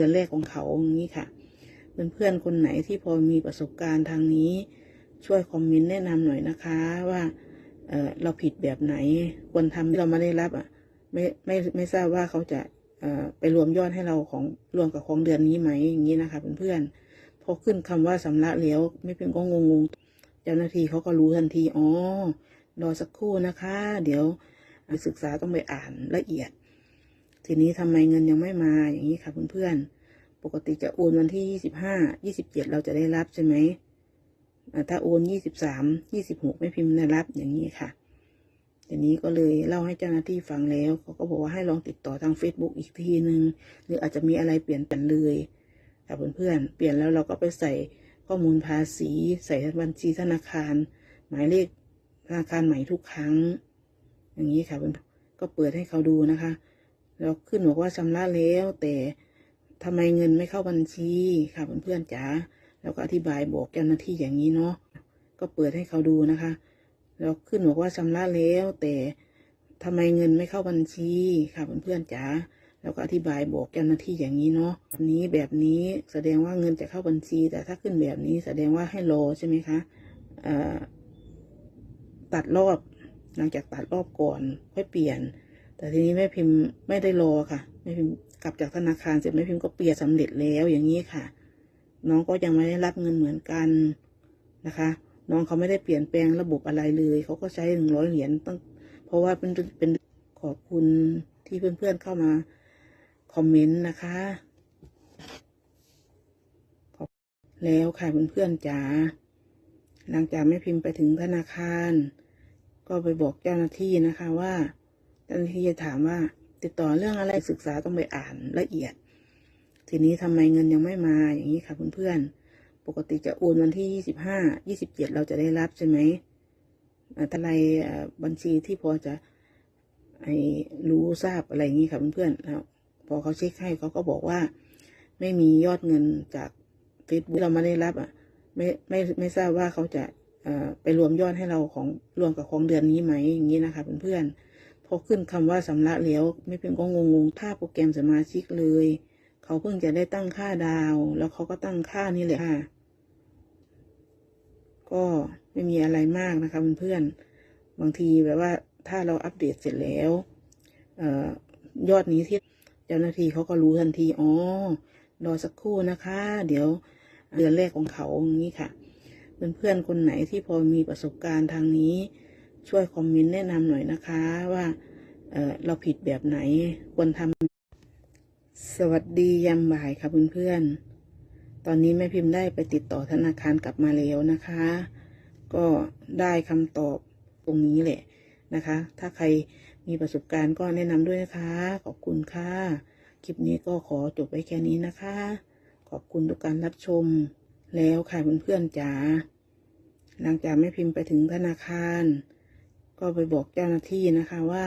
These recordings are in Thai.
ดือนแรกของเขาอย่างนี้ค่ะ เพื่อนๆคนไหนที่พอมีประสบการณ์ทางนี้ ช่วยคอมเมนต์แนะนำหน่อยนะคะว่าเออเราผิดแบบไหนควรทำที่เราไม่ได้รับอะไม่ไม่ไม่ทราบว่าเขาจะเออไปรวมยอดให้เราของรวมกับของเดือนนี้ไหมอย่างนี้นะคะเพื่อนๆพอขึ้นคำว่าสำระแล้วไม่เป็นก็งงๆเจ้าหน้าที่เขาก็รู้ทันทีอ๋อรอสักครู่นะคะ เดี๋ยวศึกษาต้องไปอ่านละเอียด ทีนี้ทำไมเงินยังไม่มาอย่างนี้ค่ะเพื่อนๆ ปกติจะโอนวันที่ยี่สิบห้ายี่สิบเจ็ดเราจะได้รับใช่ไหมถ้าโอนยี่สิบสามยี่สิบหกไม่พิมพ์ได้รับอย่างนี้ค่ะทีนี้ก็เลยเล่าให้เจ้าหน้าที่ฟังแล้วเขาก็บอกว่าให้ลองติดต่อทาง Facebook อีกทีหนึ่งหรืออาจจะมีอะไรเปลี่ยนแปลเลยค่ะเพื่อนๆเปลี่ยนแล้วเราก็ไปใส่ข้อมูลภาษี ใส่บัญชีธนาคาร หมายเลขธนาคารใหม่ทุกครั้ง อย่างนี้ค่ะเพื่อนก็เปิดให้เขาดูนะคะ แล้วขึ้นบอกว่าชำระแล้ว แต่ทำไมเงินไม่เข้าบัญชีค่ะเพื่อนๆจ๋าแล้วก็อธิบายบอกเจ้าหน้าที่อย่างนี้เนาะก็เปิดให้เขาดูนะคะ แล้วขึ้นบอกว่าชำระแล้ว แต่ทำไมเงินไม่เข้าบัญชีค่ะเพื่อนๆจ๋าแล้วก็อธิบายบอกเจ้าหน้าที่อย่างนี้เนาะนี้แบบนี้แสดงว่าเงินจะเข้าบัญชี แต่ถ้าขึ้นแบบนี้แสดงว่าให้รอใช่ไหมคะตัดรอบ หลังจากตัดรอบก่อนค่อยเปลี่ยน แต่ทีนี้แม่พิมพ์ไม่ได้รอค่ะแม่พิมพ์กลับจากธนาคารเสร็จแม่พิมพ์ก็เปียนสำเร็จแล้วอย่างนี้ค่ะ น้องก็ยังไม่ได้รับเงินเหมือนกันนะคะ น้องเขาไม่ได้เปลี่ยนแปลงระบบอะไรเลย เขาก็ใช้หนึ่งร้อยเหรียญตั้งเพราะว่าเป็นเป็นขอบคุณที่เพื่อนๆเข้ามาคอมเมนต์นะคะแล้วค่ะเพื่อนๆจ๋าหลังจากแม่พิมพ์ไปถึงธนาคาร ก็ไปบอกเจ้าหน้าที่นะคะว่า เจ้าหน้าที่จะถามว่า ติดต่อเรื่องอะไรศึกษาต้องไปอ่านละเอียด ทีนี้ทำไมเงินยังไม่มาอย่างนี้ค่ะเพื่อนๆปกติจะโอนวันที่ยี่สิบห้ายี่สิบเจ็ดเราจะได้รับใช่ไหมอ่าถ้าไรอ่าบัญชีที่พอจะไอ้รู้ทราบอะไรอย่างนี้ค่ะเพื่อนๆแล้วพอเขาเช็คให้เขาก็บอกว่า ไม่มียอดเงินจากเฟซบุ๊กเราไม่ได้รับอะไม่ไม่ไม่ทราบว่าเขาจะไปรวมยอดให้เราของรวมกับของเดือนนี้ไหมอย่างนี้นะคะเพื่อนๆ พอขึ้นคำว่าสำระแล้วไม่เป็นก็งงๆถ้าโปรแกรมสมาชิกเลย เขาเพิ่งจะได้ตั้งค่าดาว แล้วเขาก็ตั้งค่านี่แหละค่ะ ก็ไม่มีอะไรมากนะคะเพื่อนๆบางทีแบบว่าถ้าเราอัปเดตเสร็จแล้วออยอดนี้ที่เจ้าหน้าที่เขาก็รู้ทันทีอ๋อรอสักครู่นะคะ เดี๋ยวเดือนแรกของเขาอย่างนี้ค่ะเพื่อนๆคนไหนที่พอมีประสบการณ์ทางนี้ ช่วยคอมเมนต์แนะนำหน่อยนะคะว่าเเราผิดแบบไหนควรทำสวัสดียามบ่ายค่ะเพื่อนๆ ตอนนี้แม่พิมพ์ได้ไปติดต่อธนาคารกลับมาแล้วนะคะ ก็ได้คำตอบตรงนี้แหละนะคะ ถ้าใครมีประสบการณ์ก็แนะนำด้วยนะคะ ขอบคุณค่ะ คลิปนี้ก็ขอจบไว้แค่นี้นะคะ ขอบคุณทุกการรับชมแล้วค่ะเพื่อนๆจ๋าหลังจากแม่พิมพ์ไปถึงธนาคาร ก็ไปบอกเจ้าหน้าที่นะคะว่า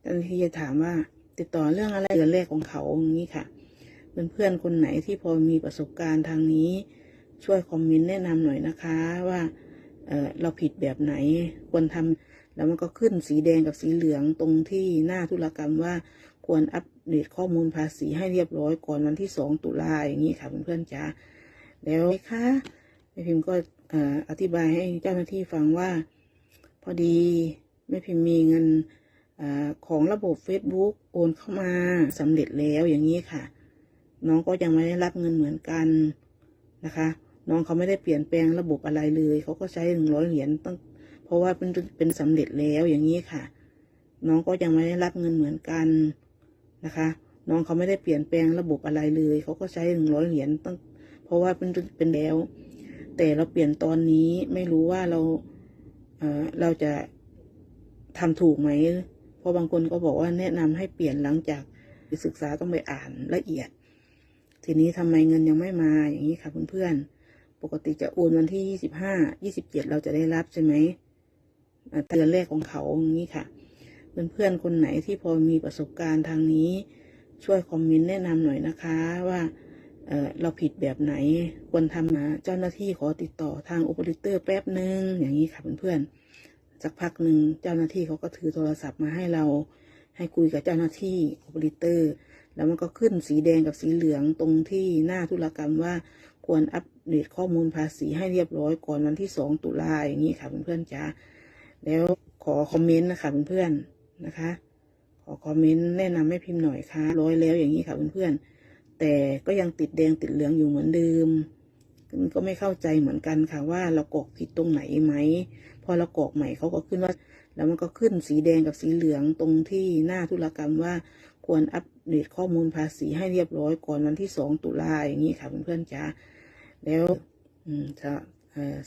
เจ้าหน้าที่จะถามว่า ติดต่อเรื่องอะไรเดือนแรกของเขาอย่างนี้ค่ะเพื่อนๆคนไหนที่พอมีประสบการณ์ทางนี้ ช่วยคอมเมนต์แนะนำหน่อยนะคะว่าเเราผิดแบบไหนควรทำแล้วมันก็ขึ้นสีแดงกับสีเหลืองตรงที่หน้าธุรกรรมว่าควรอัปเดตข้อมูลภาษีให้เรียบร้อยก่อนวันที่สองตุลาอย่างนี้ค่ะเพื่อนๆจ้าแล้วค่ะแม่พิมพ์ก็อธิบายให้เจ้าหน้าที่ฟังว่า พอดีแม่พิมพ์มีเงินอของระบบ Facebook โอนเข้ามาสำเร็จแล้วอย่างนี้ค่ะ น้องก็ยังไม่ได้รับเงินเหมือนกันนะคะ น้องเขาไม่ได้เปลี่ยนแปลงระบบอะไรเลยเขาก็ใช้หนึ่งร้อยเหรียญตั้งเพราะว่าเป็นเป็นสำเร็จแล้วอย่างนี้ค่ะ น้องก็ยังไม่ได้รับเงินเหมือนกันนะคะ น้องเขาไม่ได้เปลี่ยนแปลงระบบอะไรเลยเขาก็ใช้หนึ่งร้อยเหรียญตั้งเพราะว่าเป็นเป็นแล้ว แต่เราเปลี่ยนตอนนี้ไม่รู้ว่าเรา เราจะทำถูกไหม เพราะบางคนก็บอกว่าแนะนำให้เปลี่ยนหลังจากศึกษาต้องไปอ่านละเอียด ทีนี้ทำไมเงินยังไม่มาอย่างนี้ค่ะเพื่อนๆ ปกติจะโอนวันที่ยี่สิบห้ายี่สิบเจ็ดเราจะได้รับใช่ไหมอ่าเดือนแรกของเขาอย่างนี้ค่ะเพื่อนๆคนไหนที่พอมีประสบการณ์ทางนี้ช่วยคอมเมนต์แนะนำหน่อยนะคะว่า เราผิดแบบไหนควรทำนะเจ้าหน้าที่ขอติดต่อทางโอเปอเรเตอร์แป๊บหนึ่งอย่างนี้ค่ะเพื่อนๆสักพักหนึ่งเจ้าหน้าที่เขาก็ถือโทรศัพท์มาให้เราให้คุยกับเจ้าหน้าที่โอเปอเรเตอร์แล้วมันก็ขึ้นสีแดงกับสีเหลืองตรงที่หน้าธุรกรรมว่าควรอัปเดตข้อมูลภาษีให้เรียบร้อยก่อนวันที่สองตุลาอย่างนี้ค่ะเพื่อนๆจ้าแล้วขอคอมเมนต์นะคะเพื่อนๆนะคะ ขอคอมเมนต์แนะนำให้พิมพ์หน่อยค่ะร้อยแล้วอย่างนี้ค่ะเพื่อนๆ แต่ก็ยังติดแดงติดเหลืองอยู่เหมือนเดิมก็ไม่เข้าใจเหมือนกันค่ะว่าเรากรอกผิดตรงไหนไหม พอเรากรอกใหม่เขาก็ขึ้นว่า แล้วมันก็ขึ้นสีแดงกับสีเหลืองตรงที่หน้าธุรกรรมว่าควรอัปเดตข้อมูลภาษีให้เรียบร้อยก่อนวันที่สองตุลาอย่างนี้ค่ะเพื่อนๆจ้าแล้วอืมจะ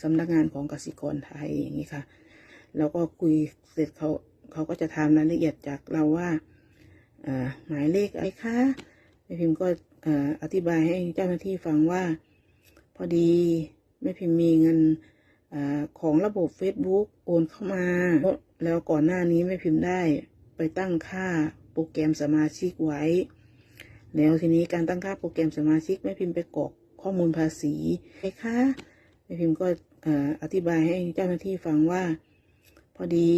สำนักงานของกสิกรไทยอย่างนี้ค่ะ แล้วก็คุยเสร็จเขาเขาก็จะถามรายละเอียดจากเราว่าหมายเลขอะไรคะแม่พิมพ์ก็ อธิบายให้เจ้าหน้าที่ฟังว่า พอดีแม่พิมพ์มีเงินอของระบบ Facebook โอนเข้ามา แล้วก่อนหน้านี้แม่พิมพ์ได้ไปตั้งค่าโปรแกรมสมาชิกไว้ แล้วทีนี้การตั้งค่าโปรแกรมสมาชิกแม่พิมพ์ไปกรอกข้อมูลภาษีไอ้คะแม่พิมพ์ก็อธิบายให้เจ้าหน้าที่ฟังว่า พอดี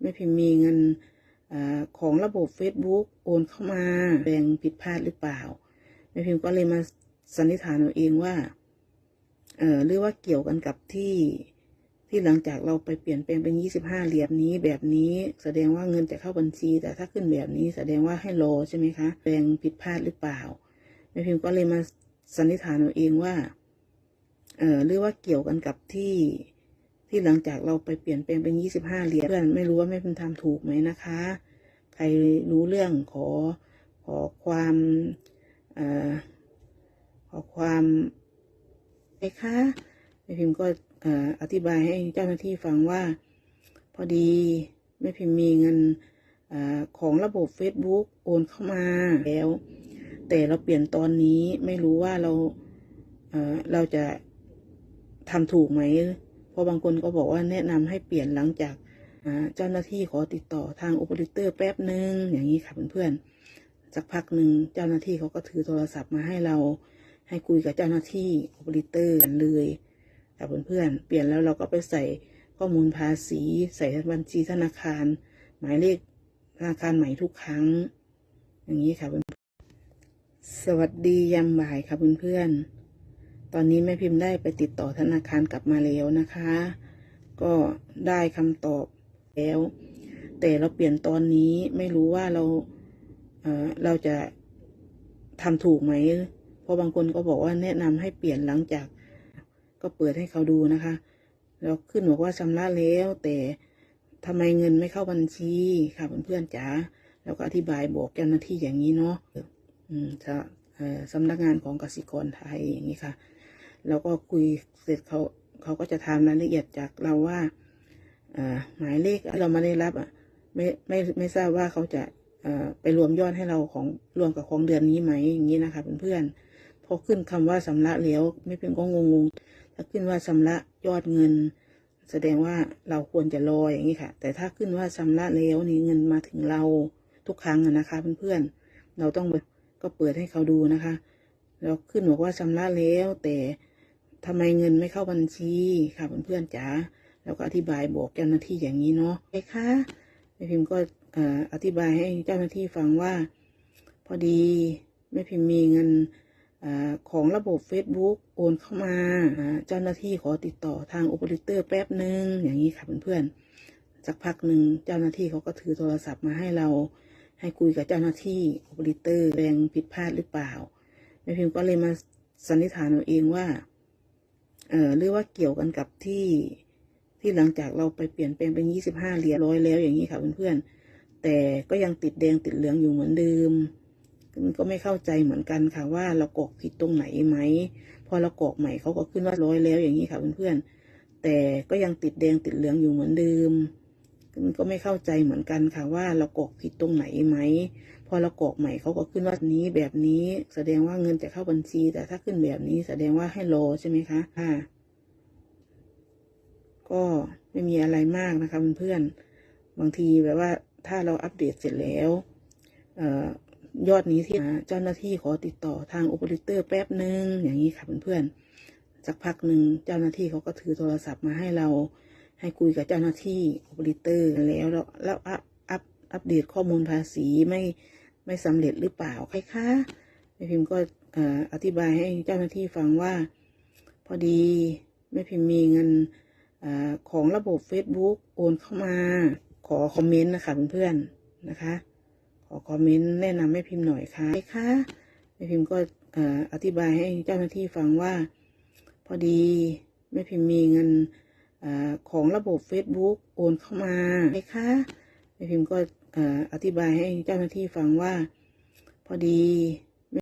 แม่พิมพ์มีเงินอของระบบ Facebook โอนเข้ามาแบ่งผิดพลาดหรือเปล่า ม่พิมพ์ก็เลยมาสันนิษฐานเอาเองว่า เอ่อหรือว่าเกี่ยวกันกับที่ที่หลังจากเราไปเปลี่ยนแปลงเป็นยี่สิบห้าเหรียญนี้แบบนี้ แสดงว่าเงินจะเข้าบัญชี แต่ถ้าขึ้นแบบนี้แสดงว่าให้รอใช่ไหมคะแปลงผิดพลาดหรือเปล่าแม่พิมพ์ก็เลยมาสันนิษฐานเอาเองว่า เอ่อหรือว่าเกี่ยวกันกับที่ที่หลังจากเราไปเปลี่ยนแปลงเป็นยี่สิบห้าเหรียญเพื่อนไม่รู้ว่าแม่พิมพ์ทำถูกไหมนะคะ ใครรู้เรื่องขอขอความ อขอความไอ้คะแม่พิมพ์ก็ออธิบายให้เจ้าหน้าที่ฟังว่า พอดีแม่พิมพ์มีเงินอของระบบ Facebook โอนเข้ามาแล้ว แต่เราเปลี่ยนตอนนี้ไม่รู้ว่าเราเเราจะทำถูกไหม เพราะบางคนก็บอกว่าแนะนำให้เปลี่ยนหลังจากเจ้าหน้าที่ขอติดต่อทางโอเปอเรเตอร์แป๊บหนึ่งอย่างนี้ค่ะเพื่อนๆ สักพักหนึ่งเจ้าหน้าที่เขาก็ถือโทรศัพท์มาให้เรา ให้คุยกับเจ้าหน้าที่โอเปอเรเตอร์กันเลยกับเพื่อนๆเปลี่ยนแล้วเราก็ไปใส่ข้อมูลภาษี ใส่บัญชีธนาคาร หมายเลขธนาคารใหม่ทุกครั้ง อย่างนี้ค่ะเพื่อนสวัสดียามบ่ายค่ะเพื่อนๆ ตอนนี้แม่พิมพ์ได้ไปติดต่อธนาคารกลับมาแล้วนะคะ ก็ได้คำตอบแล้ว แต่เราเปลี่ยนตอนนี้ไม่รู้ว่าเรา เราจะทำถูกไหม เพราะบางคนก็บอกว่าแนะนำให้เปลี่ยนหลังจาก ก็เปิดให้เขาดูนะคะ แล้วขึ้นบอกว่าชำระแล้วแต่ทำไมเงินไม่เข้าบัญชีค่ะเพื่อนๆจ๋าแล้วก็อธิบายบอกเจ้าหน้าที่อย่างนี้เนาะอืมจะสำนักงานของกสิกรไทยอย่างนี้ค่ะ แล้วก็คุยเสร็จเขาเขาก็จะถามรายละเอียดจากเราว่าอหมายเลขเรามาได้รับอะไม่ไม่ไม่ทราบว่าเขาจะ ไปรวมยอดให้เราของรวมกับของเดือนนี้ไหมอย่างนี้นะคะเพื่อนๆพอขึ้นคำว่าชำระแล้วไม่เป็นก็งงๆถ้าขึ้นว่าชำระยอดเงิน แสดงว่าเราควรจะรออย่างนี้ค่ะ แต่ถ้าขึ้นว่าชำระแล้วนี่เงินมาถึงเราทุกครั้งนะคะเพื่อนๆเราต้องก็เปิดให้เขาดูนะคะแล้วขึ้นบอกว่าชำระแล้วแต่ทำไมเงินไม่เข้าบัญชีค่ะเพื่อนๆจ๋าแล้วก็อธิบายบอกเจ้าหน้าที่อย่างนี้เนาะไอ้คะแม่พิมพ์ก็ อธิบายให้เจ้าหน้าที่ฟังว่า พอดีแม่พิมพ์มีเงินอของระบบ Facebook โอนเข้ามา เจ้าหน้าที่ขอติดต่อทางโอเปอเรเตอร์แป๊บหนึ่งอย่างนี้ค่ะเพื่อนๆสักพักหนึ่งเจ้าหน้าที่เขาก็ถือโทรศัพท์มาให้เราให้คุยกับเจ้าหน้าที่โอเปอเรเตอร์แปลงผิดพลาดหรือเปล่าแม่พิมพ์ก็เลยมาสันนิษฐานเอาเองว่าเออหรือว่าเกี่ยวกันกับที่ที่หลังจากเราไปเปลี่ยนแปลงเป็นยี่สิบห้าเหรียญร้อยแล้วอย่างนี้ค่ะเพื่อนๆ แต่ก็ยังติดแดงติดเหลืองอยู่เหมือนเดิมก็ไม่เข้าใจเหมือนกันค่ะว่าเรากรอกผิดตรงไหนไหม พอเรากรอกใหม่เขาก็ขึ้นว่าร้อยแล้วอย่างนี้ค่ะเพื่อนๆแต่ก็ยังติดแดงติดเหลืองอยู่เหมือนเดิมก็ไม่เข้าใจเหมือนกันค่ะว่าเรากรอกผิดตรงไหนไหม พอเรากรอกใหม่เขาก็ขึ้นว่านี้แบบนี้ แสดงว่าเงินจะเข้าบัญชี แต่ถ้าขึ้นแบบนี้แสดงว่าให้รอใช่ไหมคะค่ะก็ไม่มีอะไรมากนะคะเพื่อนๆบางทีแบบว่า ถ้าเราอัปเดตเสร็จแล้วออยอดนี้ที่เจ้าหน้าที่ขอติดต่อทางโอเปอเรเตอร์แป๊บหนึ่งอย่างนี้ค่ะเพื่อนๆสักพักหนึ่งเจ้าหน้าที่เขาก็ถือโทรศัพท์มาให้เราให้คุยกับเจ้าหน้าที่โอเปอเรเตอร์แล้วแล้วอัพอัพอัปเดตข้อมูลภาษีไม่ไม่สำเร็จหรือเปล่าใครคะแม่พิมพ์ก็อธิบายให้เจ้าหน้าที่ฟังว่า พอดีแม่พิมพ์มีเงินอของระบบ Facebook โอนเข้ามา ขอคอมเมนต์นะคะเพื่อนๆนะคะ ขอคอมเมนต์แนะนำแม่พิมพ์หน่อยค่ะใครคะแม่พิมพ์ก็ออธิบายให้เจ้าหน้าที่ฟังว่า พอดีแม่พิมพ์มีเงินอของระบบ Facebook โอนเข้ามาใครคะแม่พิมพ์ก็ออธิบายให้เจ้าหน้าที่ฟังว่า พอดี